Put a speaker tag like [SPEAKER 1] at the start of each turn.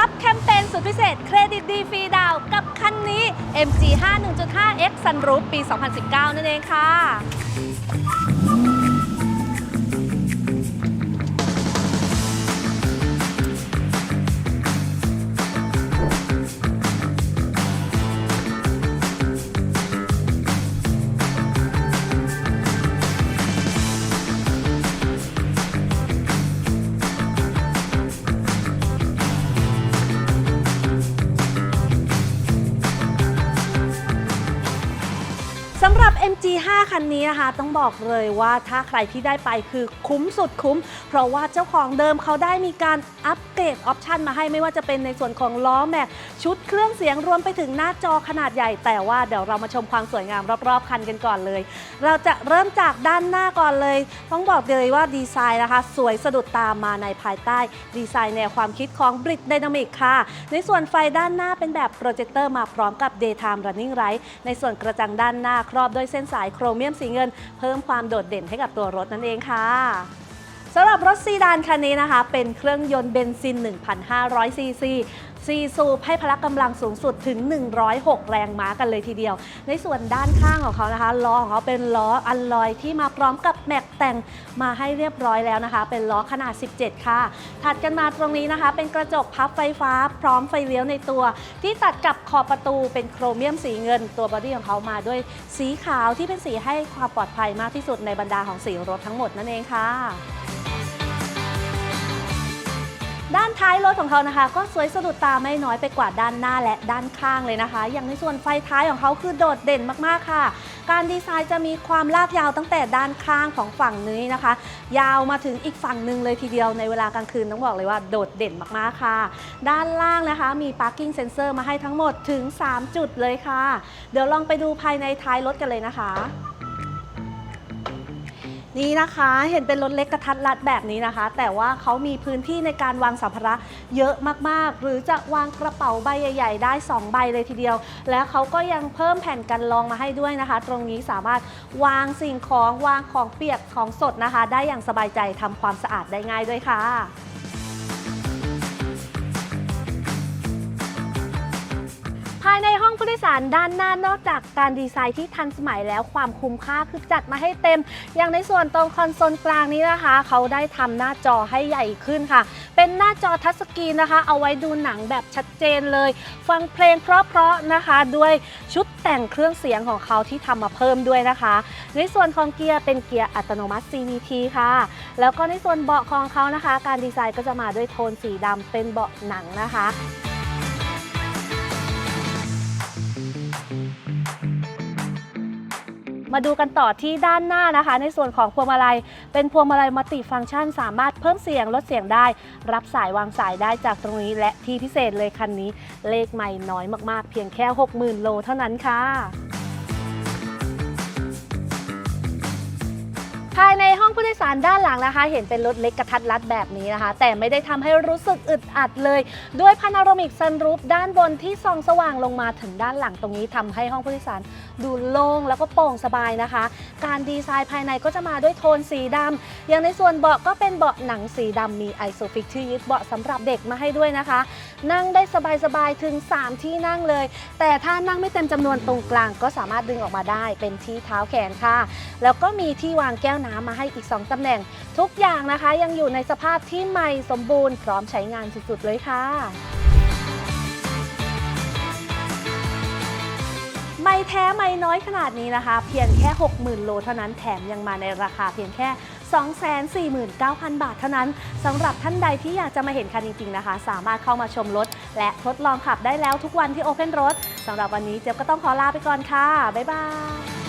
[SPEAKER 1] รับแคมเปญสุดพิเศษเครดิตดีฟรีดาวกับคันนี้ MG 51.5 X Sunroof ปี 2019 นั่นเองค่ะ สำหรับ MG5 คันนี้นะคะ ต้องบอกเลยว่าถ้าใครที่ได้ไปคือคุ้มสุดคุ้ม เพราะว่าเจ้าของเดิมเขาได้มีการอัปเกรดออปชันมาให้ไม่ว่าจะเป็นในส่วนของล้อแม็กชุดเครื่องเสียงรวมไปถึงหน้าจอขนาดใหญ่ แต่ว่าเดี๋ยวเรามาชมความสวยงามรอบๆ คันกันก่อนเลย เราจะเริ่มจากด้านหน้าก่อนเลย ต้องบอกเลยว่าดีไซน์นะคะ สวยสะดุดตามมาในภายใต้ ดีไซน์แนวความคิดของ Brit Dynamic ค่ะ ในส่วนไฟด้านหน้าเป็นแบบโปรเจคเตอร์มาพร้อมกับ Daytime Running Light ในส่วนกระจังด้านหน้าครอบด้วยเส้นสายโครเมียมสีเงิน เพิ่มความโดดเด่นให้กับตัวรถนั่นเองค่ะสำหรับรถซีดานคันนี้นะคะ เป็นเครื่องยนต์เบนซิน 1,500ซีซี ซีซูปให้พละกำลังสูงสุดถึง 106 แรงม้ากันเลยทีเดียว ในส่วนด้านข้างของเขานะคะล้อของเขาเป็นล้ออัลลอยที่มาพร้อมกับแม็กแต่งมาให้เรียบร้อยแล้วนะคะ เป็นล้อขนาด 17 ค่ะ ถัดกันมาตรงนี้นะคะ เป็นกระจกพับไฟฟ้า พร้อมไฟเลี้ยวในตัว ที่ตัดกับขอบประตูเป็นโครเมียมสีเงิน ตัวบอดี้ของเขามาด้วยสีขาวที่เป็นสีให้ความปลอดภัยมากที่สุดในบรรดาของสีรถทั้งหมดนั่นเองค่ะ ด้านท้ายรถของเขานะคะ ก็สวยสะดุดตาไม่น้อยไปกว่าด้านหน้าและด้านข้างเลยนะคะ อย่างในส่วนไฟท้ายของเขาคือโดดเด่นมากๆค่ะ การดีไซน์จะมีความลากยาวตั้งแต่ด้านข้างของฝั่งนี้นะคะ ยาวมาถึงอีกฝั่งหนึ่งเลยทีเดียวในเวลากลางคืนต้องบอกเลยว่าโดดเด่นมากๆค่ะ ด้านล่างนะคะ มี parking sensor มาให้ทั้งหมดถึง 3 จุดเลยค่ะ เดี๋ยวลองไปดูภายในท้ายรถกันเลยนะคะ นี่นะคะเห็นเป็นรถเล็กกระทัดรัดแบบนี้นะคะ แต่ว่าเขามีพื้นที่ในการวางสัมภาระเยอะมากๆ หรือจะวางกระเป๋าใบใหญ่ ๆ ได้ 2 ใบเลยทีเดียว แล้วเขาก็ยังเพิ่มแผ่นกันรองมาให้ด้วยนะคะ ตรงนี้สามารถวางสิ่งของวางของเปียกของสดนะคะ ได้อย่างสบายใจทำความสะอาดได้ง่ายด้วยค่ะ สารด้านหน้านอกจากการดีไซน์ที่ทันสมัยแล้วความคุ้มค่าคือจัดมาให้เต็ม อย่างในส่วนตรงคอนโซลกลางนี้นะคะ เขาได้ทำหน้าจอให้ใหญ่ขึ้นค่ะ เป็นหน้าจอทัชสกรีนนะคะ เอาไว้ดูหนังแบบชัดเจนเลย ฟังเพลงเพราะๆนะคะ ด้วยชุดแต่งเครื่องเสียงของเขาที่ทำมาเพิ่มด้วยนะคะ ในส่วนของเกียร์เป็นเกียร์อัตโนมัติ CVT ค่ะ แล้วก็ในส่วนเบาะของเขานะคะ การดีไซน์ก็จะมาด้วยโทนสีดำเป็นเบาะหนังนะคะ มาดูกันต่อที่ด้านหน้านะคะ ในส่วนของพวงมาลัย เป็นพวงมาลัยมัลติฟังก์ชัน สามารถเพิ่มเสียงลดเสียงได้ รับสายวางสายได้จากตรงนี้ และที่พิเศษเลยคันนี้ เลขไม่น้อยมากๆ เพียงแค่ 60,000 โลเท่านั้นค่ะภายใน ผู้โดยสารด้านหลังนะคะ เห็นเป็นรถเล็กกระทัดรัดแบบนี้นะคะ แต่ไม่ได้ทำให้รู้สึกอึดอัดเลย ด้วยพานาโรมิกซันรูฟด้านบนที่ส่องสว่างลงมาถึงด้านหลังตรงนี้ทำให้ห้องผู้โดยสารดูโล่งแล้วก็โปร่งสบายนะคะ การดีไซน์ภายในก็จะมาด้วยโทนสีดำอย่างในส่วนเบาะก็เป็นเบาะหนังสีดำมีไอโซฟิกที่ยึดเบาะสำหรับเด็กมาให้ด้วยนะคะ นั่งได้สบายๆถึง 3 ที่นั่งเลย แต่ถ้านั่งไม่เต็มจำนวนตรงกลางก็สามารถดึงออกมาได้เป็นที่เท้าแขนค่ะ แล้วก็มีที่วางแก้วน้ำมาให้อีก 2ตำแหน่ง ทุกอย่างนะคะยังอยู่ในสภาพที่ใหม่สมบูรณ์พร้อมใช้งานสุดๆเลยค่ะ ไม่แท้ไม่น้อยขนาดนี้นะคะ เพียงแค่ 60,000 โลเท่านั้นแถมยังมาในราคาเพียงแค่ 249,000 บาทเท่านั้นสำหรับท่านใดที่อยากจะมาเห็นคันจริง ๆ นะคะ สามารถเข้ามาชมรถ และทดลองขับได้แล้วทุกวันที่ Open Road สำหรับวันนี้เจ๊ยบก็ต้องขอลาไปก่อนค่ะ บ๊ายบาย